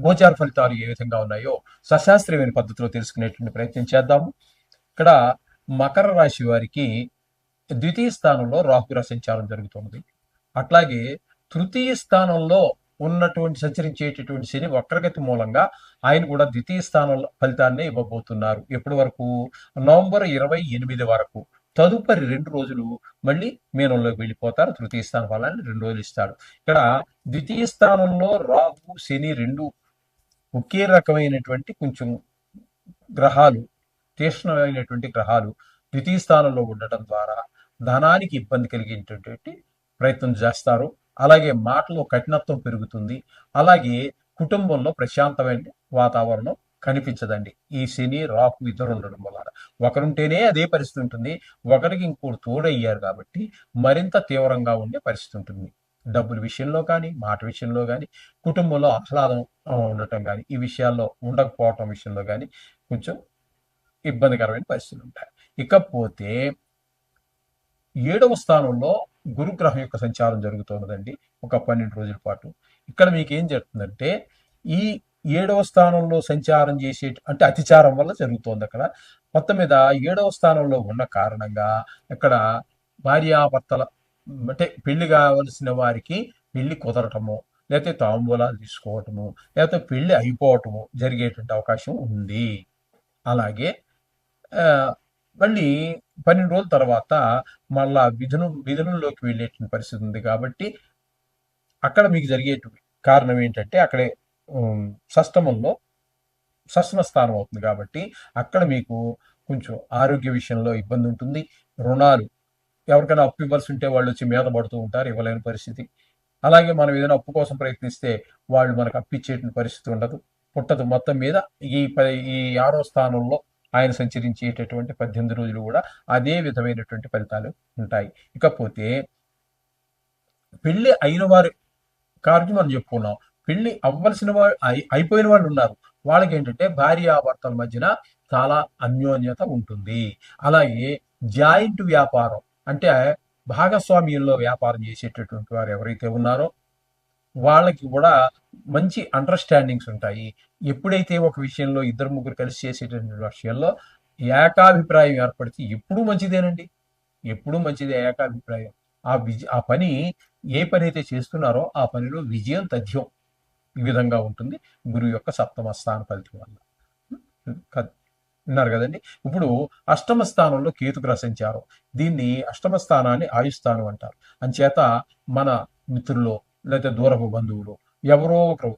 గోచార ఫలితాలు ఏ విధంగా ఉన్నాయో సశాస్త్రీయమైన పద్ధతిలో తెలుసుకునేటువంటి ప్రయత్నం చేద్దాము. ఇక్కడ మకర రాశి వారికి ద్వితీయ స్థానంలో రాహుగ్రహ సంచారం జరుగుతున్నది. అట్లాగే తృతీయ స్థానంలో ఉన్నటువంటి సంచరించేటటువంటి శని వక్రగతి మూలంగా ఆయన కూడా ద్వితీయ స్థానంలో ఫలితాన్ని ఇవ్వబోతున్నారు. ఎప్పటి వరకు? నవంబర్ ఇరవై ఎనిమిది వరకు. తదుపరి రెండు రోజులు మళ్ళీ మీనంలోకి వెళ్ళిపోతారు. తృతీయ స్థానం ఫలాన్ని రెండు రోజులు ఇస్తాడు. ఇక్కడ ద్వితీయ స్థానంలో రాహు శని రెండు ఒకే రకమైనటువంటి కొంచెం గ్రహాలు తీక్ష్ణమైనటువంటి గ్రహాలు ద్వితీయ స్థానంలో ఉండటం ద్వారా ధనానికి ఇబ్బంది కలిగేటటువంటి ప్రయత్నం చేస్తారు. అలాగే మాటలో కఠినత్వం పెరుగుతుంది. అలాగే కుటుంబంలో ప్రశాంతమైన వాతావరణం కనిపించదండి. ఈ శని రాకు ఇద్దరు ఉండడం వల్ల. ఒకరుంటేనే అదే పరిస్థితి ఉంటుంది. ఒకరికి ఇంకోటి తోడయ్యారు కాబట్టి మరింత తీవ్రంగా ఉండే పరిస్థితి ఉంటుంది. డబ్బుల విషయంలో కానీ మాట విషయంలో కానీ కుటుంబంలో ఆహ్లాదం ఉండటం కానీ ఈ విషయాల్లో ఉండకపోవటం విషయంలో కానీ కొంచెం ఇబ్బందికరమైన పరిస్థితులు ఉంటాయి. ఇకపోతే ఏడవ స్థానంలో గురుగ్రహం యొక్క సంచారం జరుగుతున్నదండి ఒక పన్నెండు రోజుల పాటు. ఇక్కడ మీకు ఏం జరుగుతుందంటే ఈ ఏడవ స్థానంలో సంచారం చేసే అంటే అతిచారం వల్ల జరుగుతోంది అక్కడ. మొత్తం మీద ఏడవ స్థానంలో ఉన్న కారణంగా ఇక్కడ భార్యాభర్తల అంటే పెళ్ళి కావలసిన వారికి పెళ్ళి కుదరటము లేకపోతే తాంబూలాలు తీసుకోవటము లేకపోతే పెళ్ళి అయిపోవటము జరిగేటువంటి అవకాశం ఉంది. అలాగే మళ్ళీ పన్నెండు రోజుల తర్వాత మళ్ళా విధులు విధులంలోకి వెళ్ళేటువంటి పరిస్థితి ఉంది కాబట్టి అక్కడ మీకు జరిగే కారణం ఏంటంటే అక్కడే సష్టమంలో సష్టమ స్థానం అవుతుంది కాబట్టి అక్కడ మీకు కొంచెం ఆరోగ్య విషయంలో ఇబ్బంది ఉంటుంది. రుణాలు ఎవరికైనా అప్పు ఇవ్వాల్సి ఉంటే వాళ్ళు వచ్చి మీద పడుతూ ఉంటారు ఇవ్వలేని పరిస్థితి. అలాగే మనం ఏదైనా అప్పు కోసం ప్రయత్నిస్తే వాళ్ళు మనకు అప్పిచ్చేటువంటి పరిస్థితి ఉండదు పుట్టదు. మొత్తం మీద ఈ ఈ ఆరో స్థానంలో ఆయన సంచరించేటటువంటి పద్దెనిమిది రోజులు కూడా అదే విధమైనటువంటి ఫలితాలు ఉంటాయి. ఇకపోతే పెళ్ళి అయిన వారి కార్యం మనం చెప్పుకున్నాం. పెళ్ళి అవ్వాల్సిన వాళ్ళు అయి- అయిపోయిన వాళ్ళు ఉన్నారు. వాళ్ళకి ఏంటంటే భార్యాభర్తల మధ్యన చాలా అన్యోన్యత ఉంటుంది. అలాగే జాయింట్ వ్యాపారం అంటే భాగస్వామ్యంలో వ్యాపారం చేసేటటువంటి వారు ఎవరైతే ఉన్నారో వాళ్ళకి కూడా మంచి అండర్స్టాండింగ్స్ ఉంటాయి. ఎప్పుడైతే ఒక విషయంలో ఇద్దరు ముగ్గురు కలిసి చేసేటటువంటి విషయంలో ఏకాభిప్రాయం ఏర్పడితే ఎప్పుడూ మంచిదేనండి. ఎప్పుడూ మంచిదే ఏకాభిప్రాయం. ఆ విజ ఆ పని ఏ పని అయితే చేస్తున్నారో ఆ పనిలో విజయం తథ్యం ఈ విధంగా ఉంటుంది. గురువు యొక్క సప్తమ స్థాన ఫలితం వల్ల. క- విన్నారు కదండి. ఇప్పుడు అష్టమ స్థానంలో కేతు గ్రసించారు దీన్ని అష్టమ స్థానాన్ని ఆయుస్థానం అంటారు. అంచేత మన మిత్రులు లేదా దూరపు బంధువులు ఎవరో ఒకరు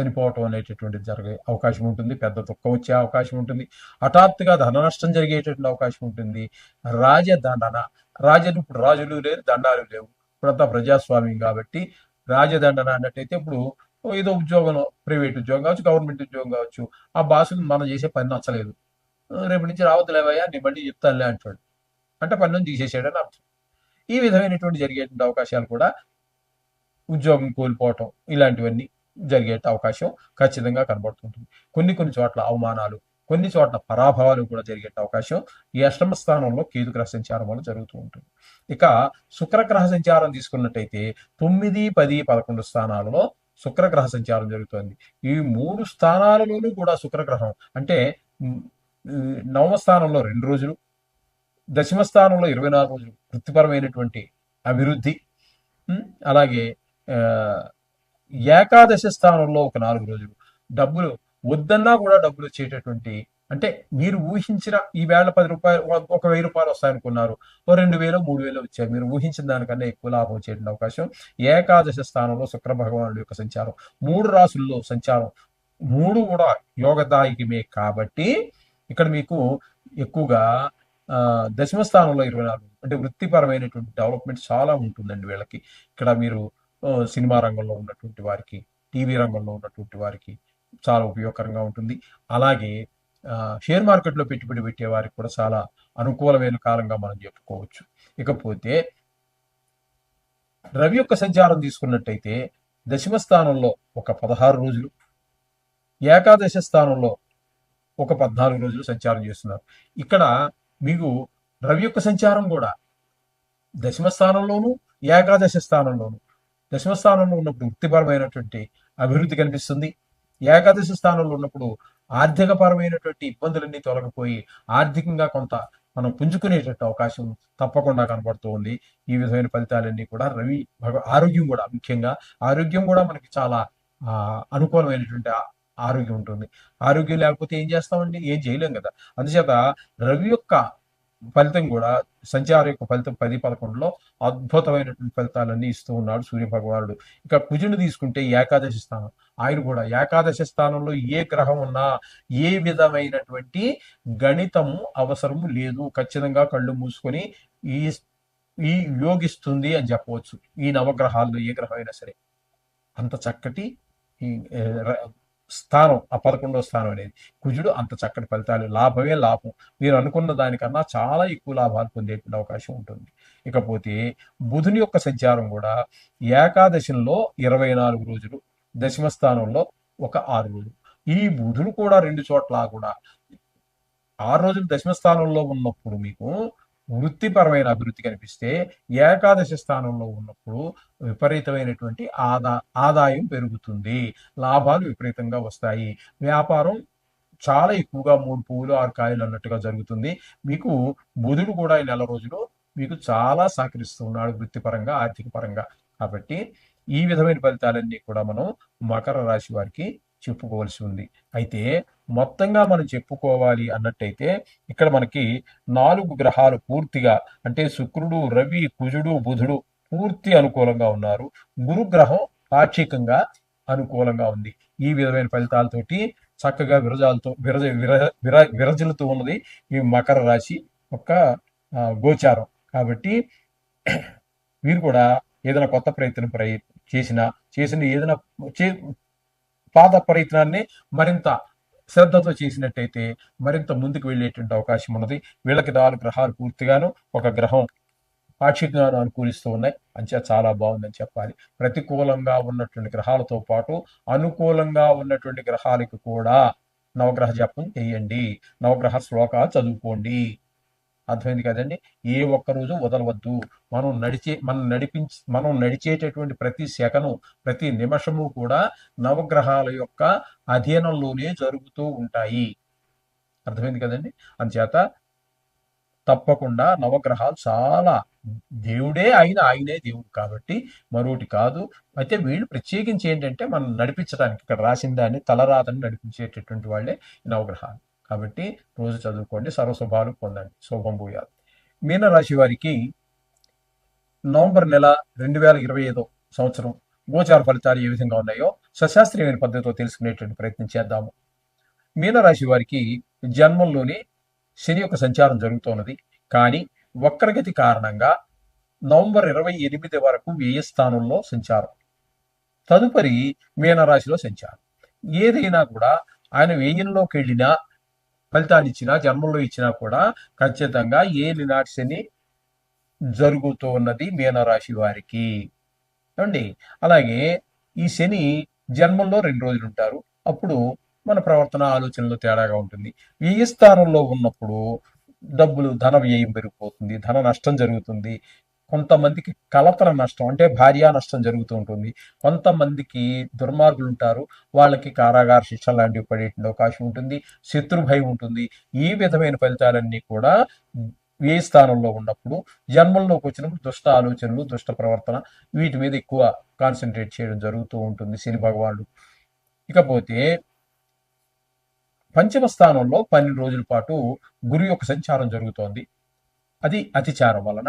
చనిపోవటం అనేటటువంటిది జరిగే అవకాశం ఉంటుంది. పెద్ద దుఃఖం వచ్చే అవకాశం ఉంటుంది. హఠాత్తుగా ధన నష్టం జరిగేటటువంటి అవకాశం ఉంటుంది. రాజదండన రాజులు ఇప్పుడు రాజులు లేరు దండాలు లేవు. ఇప్పుడంతా ప్రజాస్వామ్యం కాబట్టి రాజదండన అన్నట్టయితే ఇప్పుడు ఏదో ఉద్యోగం ప్రైవేట్ ఉద్యోగం కావచ్చు గవర్నమెంట్ ఉద్యోగం కావచ్చు ఆ భాషను మనం చేసే పని నచ్చలేదు. రేపు నుంచి రావద్దులేవయ్యా నేను మళ్ళీ చెప్తానులే అంటాడు. అంటే పని నుంచి తీసేసాడని అర్థం. ఈ విధమైనటువంటి జరిగేటువంటి అవకాశాలు కూడా ఉద్యోగం కోల్పోవటం ఇలాంటివన్నీ జరిగే అవకాశం ఖచ్చితంగా కనబడుతుంటుంది. కొన్ని కొన్ని చోట్ల అవమానాలు కొన్ని చోట్ల పరాభవాలు కూడా జరిగే అవకాశం ఈ అష్టమ స్థానంలో కేతుగ్రహ సంచారం వల్ల జరుగుతూ ఉంటుంది. ఇక శుక్రగ్రహ సంచారం తీసుకున్నట్టయితే తొమ్మిది పది పదకొండు స్థానాలలో శుక్రగ్రహ సంచారం జరుగుతుంది. ఈ మూడు స్థానాలలోనూ కూడా శుక్రగ్రహం అంటే నవమ స్థానంలో రెండు రోజులు దశమ స్థానంలో ఇరవై నాలుగు రోజులు వృత్తిపరమైనటువంటి అభివృద్ధి అలాగే ఏకాదశ స్థానంలో ఒక నాలుగు రోజులు. డబ్బులు వద్దన్నా కూడా డబ్బులు వచ్చేటటువంటి అంటే మీరు ఊహించిన ఈ వేళ పది రూపాయలు ఒక- వెయ్యి రూపాయలు వస్తాయనుకున్నారు ఓ రెండు వేలు మూడు వేలు వచ్చాయి. మీరు ఊహించిన దానికన్నా ఎక్కువ లాభం వచ్చేటువంటి అవకాశం. ఏకాదశ స్థానంలో శుక్ర భగవానుడి యొక్క సంచారం. మూడు రాసుల్లో సంచారం. మూడు కూడా యోగదాయకమే కాబట్టి ఇక్కడ మీకు ఎక్కువగా దశమ స్థానంలో ఇరవై నాలుగు అంటే వృత్తిపరమైనటువంటి డెవలప్మెంట్ చాలా ఉంటుందండి వీళ్ళకి. ఇక్కడ మీరు సినిమా రంగంలో ఉన్నటువంటి వారికి టీవీ రంగంలో ఉన్నటువంటి వారికి చాలా ఉపయోగకరంగా ఉంటుంది. అలాగే షేర్ మార్కెట్లో పెట్టుబడి పెట్టే వారికి కూడా చాలా అనుకూలమైన కాలంగా మనం చెప్పుకోవచ్చు. ఇకపోతే రవి యొక్క సంచారం తీసుకున్నట్టయితే దశమ స్థానంలో ఒక పదహారు రోజులు ఏకాదశ స్థానంలో ఒక పద్నాలుగు రోజులు సంచారం చేస్తున్నారు. ఇక్కడ మీకు రవి యొక్క సంచారం కూడా దశమ స్థానంలోను ఏకాదశ స్థానంలోను దశమ స్థానంలో ఉన్నప్పుడు వృత్తిపరమైనటువంటి అభివృద్ధి కనిపిస్తుంది. ఏకాదశ స్థానంలో ఉన్నప్పుడు ఆర్థికపరమైనటువంటి ఇబ్బందులన్నీ తొలగిపోయి ఆర్థికంగా కొంత మనం పుంజుకునేటట్టు అవకాశం తప్పకుండా కనబడుతూ ఉంది. ఈ విధమైన ఫలితాలన్నీ కూడా రవి ఆరోగ్యం కూడా ముఖ్యంగా ఆరోగ్యం కూడా మనకి చాలా ఆ, అనుకూలమైనటువంటి ఆరోగ్యం ఉంటుంది. ఆరోగ్యం లేకపోతే ఏం చేస్తామండి? ఏం చేయలేం కదా. అందుచేత రవి యొక్క ఫలితం కూడా సంచార యొక్క ఫలితం పది పదకొండులో అద్భుతమైనటువంటి ఫలితాలన్నీ ఇస్తూ ఉన్నాడు సూర్య భగవానుడు ఇక కుజుని తీసుకుంటే ఏకాదశి స్థానం. ఆయన కూడా ఏకాదశి స్థానంలో ఏ గ్రహం ఉన్నా ఏ విధమైనటువంటి గణితము అవసరము లేదు. ఖచ్చితంగా కళ్ళు మూసుకొని ఈ ఈ యోగిస్తుంది అని చెప్పవచ్చు. ఈ నవగ్రహాల్లో ఏ గ్రహం అయినా సరే. అంత చక్కటి ఈ, స్థానం ఆ పదకొండవ స్థానం అనేది. కుజుడు అంత చక్కటి ఫలితాలు లాభమే లాభం. మీరు అనుకున్న దానికన్నా చాలా ఎక్కువ లాభాలు పొందేటువంటి అవకాశం ఉంటుంది. ఇకపోతే బుధుని యొక్క సంచారం కూడా ఏకాదశంలో ఇరవై నాలుగు రోజులు దశమ స్థానంలో ఒక ఆరు రోజులు. ఈ బుధుడు కూడా రెండు చోట్ల కూడా ఆరు రోజులు దశమ స్థానంలో ఉన్నప్పుడు మీకు వృత్తిపరమైన అభివృద్ధి కనిపిస్తే ఏకాదశ స్థానంలో ఉన్నప్పుడు విపరీతమైనటువంటి ఆదా ఆదాయం పెరుగుతుంది. లాభాలు విపరీతంగా వస్తాయి. వ్యాపారం చాలా ఎక్కువగా మూడు పువ్వులు ఆరు కాయలు అన్నట్టుగా జరుగుతుంది. మీకు బుధుడు కూడా ఈ నెల రోజులు మీకు చాలా సహకరిస్తున్నాడు వృత్తిపరంగా ఆర్థిక పరంగా. కాబట్టి ఈ విధమైన ఫలితాలన్నీ కూడా మనం మకర రాశి వారికి చెప్పుకోవాల్సి ఉంది. అయితే మొత్తంగా మనం చెప్పుకోవాలి అన్నట్టయితే ఇక్కడ మనకి నాలుగు గ్రహాలు పూర్తిగా అంటే శుక్రుడు రవి కుజుడు బుధుడు పూర్తి అనుకూలంగా ఉన్నారు. గురుగ్రహం పాక్షికంగా అనుకూలంగా ఉంది. ఈ విధమైన ఫలితాలతోటి చక్కగా విరజాలతో విరజ విర విర విరజలతో ఉన్నది ఈ మకర రాశి యొక్క గోచారం. కాబట్టి మీరు కూడా ఏదైనా కొత్త ప్రయత్నం ప్రయ చేసినా చేసిన ఏదైనా పాద పాత ప్రయత్నాన్ని మరింత శ్రద్ధతో చేసినట్టయితే మరింత ముందుకు వెళ్ళేటువంటి అవకాశం ఉన్నది. వీళ్ళకి నాలుగు గ్రహాలు పూర్తిగాను. ఒక గ్రహం పాక్షికంగాను అనుకూలిస్తూ ఉన్నాయి. అంచే చాలా బాగుందని చెప్పాలి. ప్రతికూలంగా ఉన్నటువంటి గ్రహాలతో పాటు అనుకూలంగా ఉన్నటువంటి గ్రహాలకు కూడా నవగ్రహ జపం చేయండి. నవగ్రహ శ్లోకాలు చదువుకోండి. అర్థమైంది కదండి? ఏ ఒక్క రోజు వదలవద్దు. మనం నడిచే మనం నడిపించి మనం నడిచేటటువంటి ప్రతి సెకను ప్రతి నిమిషము కూడా నవగ్రహాల యొక్క అధీనంలోనే జరుగుతూ ఉంటాయి. అర్థమైంది కదండి? అందుచేత తప్పకుండా నవగ్రహాలు చాలా దేవుడే అయిన ఆయనే దేవుడు కాబట్టి మరొకటి కాదు. అయితే వీళ్ళు ప్రత్యేకించి ఏంటంటే మనం నడిపించడానికి ఇక్కడ రాసిన దాన్ని తలరాతని నడిపించేటటువంటి వాళ్ళే నవగ్రహాలు. కాబట్టి రోజు చదువుకోండి సర్వశుభాలు పొందండి. శుభం భూయాలు మీనరాశి వారికి నవంబర్ నెల రెండు వేల ఇరవై ఐదో సంవత్సరం గోచార ఫలితాలు ఏ విధంగా ఉన్నాయో సశాస్త్రీయమైన పద్ధతితో తెలుసుకునేటువంటి ప్రయత్నం చేద్దాము. మీనరాశి వారికి జన్మంలోనే శని యొక్క సంచారం జరుగుతున్నది. కానీ వక్రగతి కారణంగా నవంబర్ ఇరవై ఎనిమిది వరకు వ్యయ స్థానంలో సంచారం. తదుపరి మీనరాశిలో సంచారం. ఏదైనా కూడా ఆయన వ్యయంలోకి వెళ్ళినా ఫలితాన్ని ఇచ్చినా జన్మంలో ఇచ్చినా కూడా ఖచ్చితంగా ఏలినాటి శని జరుగుతూ ఉన్నది మీనరాశి వారికి. అండి అలాగే ఈ శని జన్మంలో రెండు రోజులు ఉంటారు. అప్పుడు మన ప్రవర్తన ఆలోచనలో తేడాగా ఉంటుంది. వ్యయ స్థానంలో ఉన్నప్పుడు డబ్బులు ధన వ్యయం పెరిగిపోతుంది ధన నష్టం జరుగుతుంది. కొంతమందికి కలతర నష్టం అంటే భార్యా నష్టం జరుగుతూ ఉంటుంది. కొంతమందికి దుర్మార్గులు ఉంటారు వాళ్ళకి కారాగార శిక్ష లాంటివి పడేటువంటి అవకాశం ఉంటుంది. శత్రు భయం ఉంటుంది. ఈ విధమైన ఫలితాలన్నీ కూడా ఏ స్థానంలో ఉన్నప్పుడు జన్మంలోకి వచ్చినప్పుడు దుష్ట ఆలోచనలు దుష్ట ప్రవర్తన వీటి మీద ఎక్కువ కాన్సన్ట్రేట్ చేయడం జరుగుతూ ఉంటుంది శని భగవానుడు. ఇకపోతే పంచమ స్థానంలో పన్నెండు రోజుల పాటు గురు యొక్క సంచారం జరుగుతోంది. అది అతిచారం వలన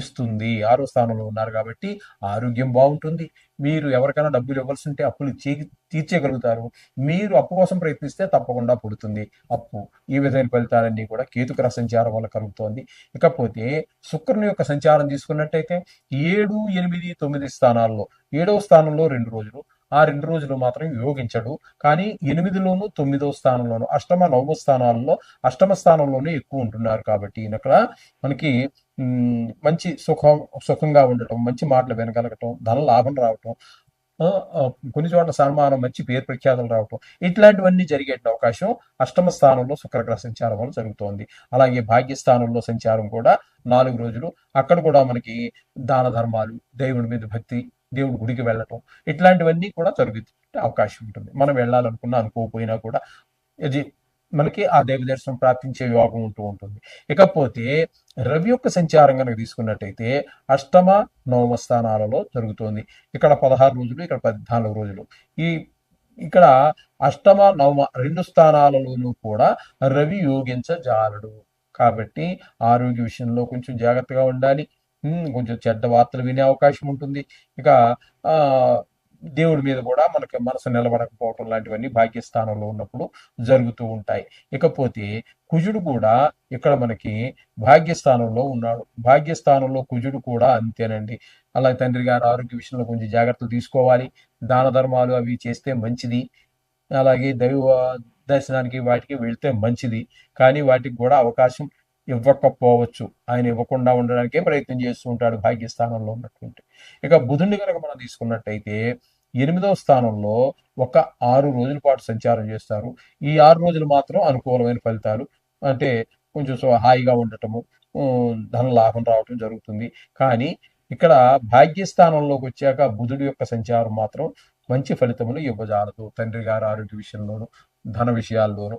ఇస్తుంది. ఆరో స్థానంలో ఉన్నారు కాబట్టి ఆరోగ్యం బాగుంటుంది. మీరు ఎవరికైనా డబ్బులు ఇవ్వాల్సి ఉంటే అప్పులు తీర్చేయగలుగుతారు. మీరు అప్పు కోసం ప్రయత్నిస్తే తప్పకుండా పుడుతుంది అప్పు. ఈ విధమైన ఫలితాలన్నీ కూడా కేతుకర సంచారం వల్ల కలుగుతోంది. ఇకపోతే శుక్రుని యొక్క సంచారం తీసుకున్నట్టయితే ఏడు ఎనిమిది తొమ్మిది స్థానాల్లో ఏడవ స్థానంలో రెండు రోజులు ఆ రెండు రోజులు మాత్రం యోగించడు. కానీ ఎనిమిదిలోను తొమ్మిదో స్థానంలోను అష్టమ నవమ స్థానాల్లో అష్టమ స్థానంలోనే ఎక్కువ ఉంటున్నారు కాబట్టి అక్కడ మనకి మంచి సుఖం సుఖంగా ఉండటం మంచి మాటలు వినగలగటం ధన లాభం రావటం కొన్ని చోట్ల సన్మానం మంచి పేరు ప్రఖ్యాతులు రావటం ఇట్లాంటివన్నీ జరిగే అవకాశం అష్టమ స్థానంలో శుక్రగ్రహ సంచారం వల్ల జరుగుతోంది. అలాగే భాగ్యస్థానంలో సంచారం కూడా నాలుగు రోజులు. అక్కడ కూడా మనకి దాన ధర్మాలు దేవుడి మీద భక్తి దేవుడి గుడికి వెళ్ళటం ఇట్లాంటివన్నీ కూడా జరుగుతుంటే అవకాశం ఉంటుంది. మనం వెళ్ళాలనుకున్నా అనుకోకపోయినా కూడా ఇది మనకి ఆ దేవ దర్శనం ప్రాప్తించే యోగం ఉంటూ ఉంటుంది. ఇకపోతే రవి యొక్క సంచారం కనుక తీసుకున్నట్టయితే అష్టమ నవమ స్థానాలలో జరుగుతుంది. ఇక్కడ పదహారు రోజులు ఇక్కడ పద్నాలుగు రోజులు. ఈ ఇక్కడ అష్టమ నవమ రెండు స్థానాలలోనూ కూడా రవి యోగించజాలడు కాబట్టి ఆరోగ్య విషయంలో కొంచెం జాగ్రత్తగా ఉండాలి. కొంచెం చెడ్డ వార్తలు వినే అవకాశం ఉంటుంది. ఇక దేవుడి మీద కూడా మనకి మనసు నిలబడకపోవటం లాంటివన్నీ భాగ్యస్థానంలో ఉన్నప్పుడు జరుగుతూ ఉంటాయి. ఇకపోతే కుజుడు కూడా ఇక్కడ మనకి భాగ్యస్థానంలో ఉన్నాడు. భాగ్యస్థానంలో కుజుడు కూడా అంతేనండి. అలాగే తండ్రి గారు ఆరోగ్య విషయంలో కొంచెం జాగ్రత్తలు తీసుకోవాలి. దాన ధర్మాలు అవి చేస్తే మంచిది. అలాగే దైవ దర్శనానికి వాటికి వెళ్తే మంచిది. కానీ వాటికి కూడా అవకాశం ఇవ్వకపోవచ్చు. ఆయన ఇవ్వకుండా ఉండడానికే ప్రయత్నం చేస్తూ ఉంటాడు భాగ్యస్థానంలో ఉన్నటువంటి. ఇక బుధుడిని కనుక మనం తీసుకున్నట్టయితే ఎనిమిదవ స్థానంలో ఒక ఆరు రోజుల పాటు సంచారం చేస్తారు. ఈ ఆరు రోజులు మాత్రం అనుకూలమైన ఫలితాలు. అంటే కొంచెం హాయిగా ఉండటము ధన లాభం రావటం జరుగుతుంది. కానీ ఇక్కడ భాగ్యస్థానంలోకి వచ్చాక బుధుడి యొక్క సంచారం మాత్రం మంచి ఫలితములు ఇవ్వజాలదు. తండ్రి గారు ఆరోగ్య విషయంలోను ధన విషయాల్లోనూ.